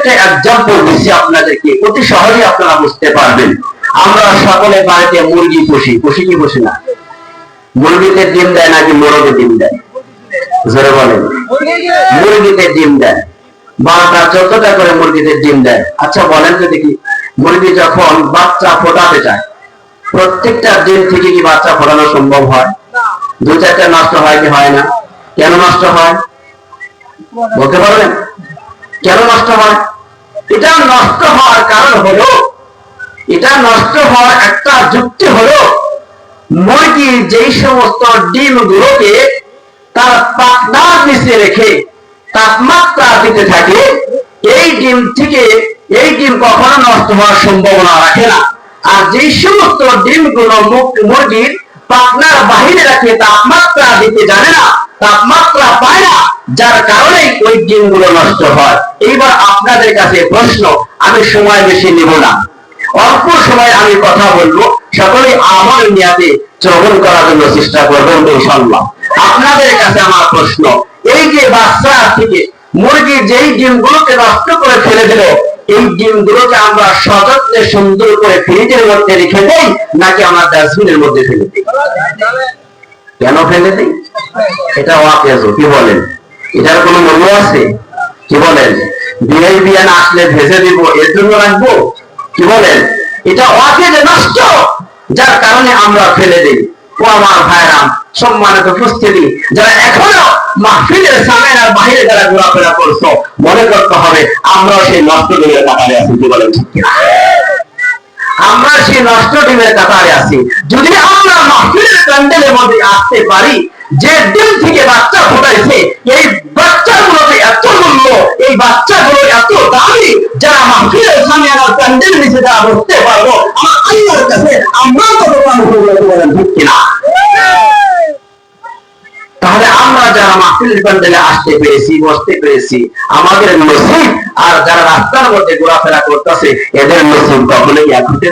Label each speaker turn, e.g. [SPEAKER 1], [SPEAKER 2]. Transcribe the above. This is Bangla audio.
[SPEAKER 1] প্রত্যেকটা এক্সাম্পল দিচ্ছি আপনাদেরকে। অতি সহজে আপনারা বুঝতে পারবেন। আমরা সকলে বাড়িতে মুরগি পুষি। পুষি কি পুষি না? মুরগিতে ডিম দেয় নাকি মোরগে ডিম দেয়? বলেন। মুরগিতে ডিম দেয়। করে মুরগিতে ডিম দেয়। আচ্ছা বলেন তো দেখি। মুরগি যখন বাচ্চা ফোটাতে চায়, প্রত্যেকটা ডিম থেকে কি বাচ্চা ফোটানো সম্ভব হয়? দু চারটা নষ্ট হয় কি হয় না? কেন নষ্ট হয়? বলতে পারবেন? কেন নষ্ট হয়? এটা নষ্ট হওয়ার কারণ হলো, এটা নষ্ট হওয়ার একটা যুক্তি হলো মুরগি যেই সমস্ত ডিম গুলোকে তার পাকনার নিচে রেখে তাপমাত্রা দিতে থাকে, এই ডিম থেকে এই ডিম কখনো নষ্ট হওয়ার সম্ভাবনা রাখে না। আর যেই সমস্ত ডিমগুলো মুখ- মুরগির পাকনার বাহিরে রাখে তাপমাত্রা দিতে জানে না, তাপমাত্রা পায় যার কারণে ওই ডিমগুলো নষ্ট হয়। এইবার আপনাদের কাছে প্রশ্ন, আমি সময় বেশি নেব না। অল্প সময় আমি কথা বলব সকলে আমার নিয়াতে শ্রবণ করার জন্য চেষ্টা করবেন ইনশাল্লাহ আপনাদের কাছে আমার প্রশ্ন, এই যে বাচ্চা থেকে মুরগি যেই ডিমগুলোকে নষ্ট করে ফেলে দিল, এই ডিমগুলোকে আমরা সযত্নে সুন্দর করে ফ্রিজের মধ্যে রেখে দেই, নাকি আমরা ডাস্টবিনের মধ্যে ফেলে দিই? কেন ফেলে দিই? এটা ওয়াকেজ কি বলেন? এটার কোনো মূল্য আছে? কি বলেন? বিয়ে বিয়ান আসলে ভেজে দিব, এর জন্য রাখব? কি বলেন? এটা ওয়াকেজ নষ্ট, যার কারণে আমরা ফেলে দিই। ও আমার ভাইরাম সম্মানিত উপস্থিতি, যারা এখনও মাহফিলের সামনে আর বাইরে যারা ঘোরাফেরা করছ, মনে করতে হবে আমরা সেই নষ্ট দিনের কাতারে আছি, কি বলেন আমরা সেই নষ্ট ডিমের কাতারে আছি। যদি আমরা মাহফিলের প্যান্ডেলের মধ্যে আসতে পারি যে ডিম থেকে বাচ্চা ফোটাইছে এই বাচ্চাগুলোতে এত মূল্য, এই বাচ্চাগুলো এত দামি, যারা মাহফিলের সামনে আমার প্যান্ডেল নিচে যারা বসতে পারব, আমার কাছে আমরা কত দাম বলেন ঠিক তাহলে আমরা যারা মাহফিলের প্যান্ডেলে আসতে পেরেছি, বসতে পেরেছি, আমাদের নসিব, আর যারা রাস্তার মধ্যে ঘোরাফেরা করতেছে, এদের নসিব কখনোই এক হতে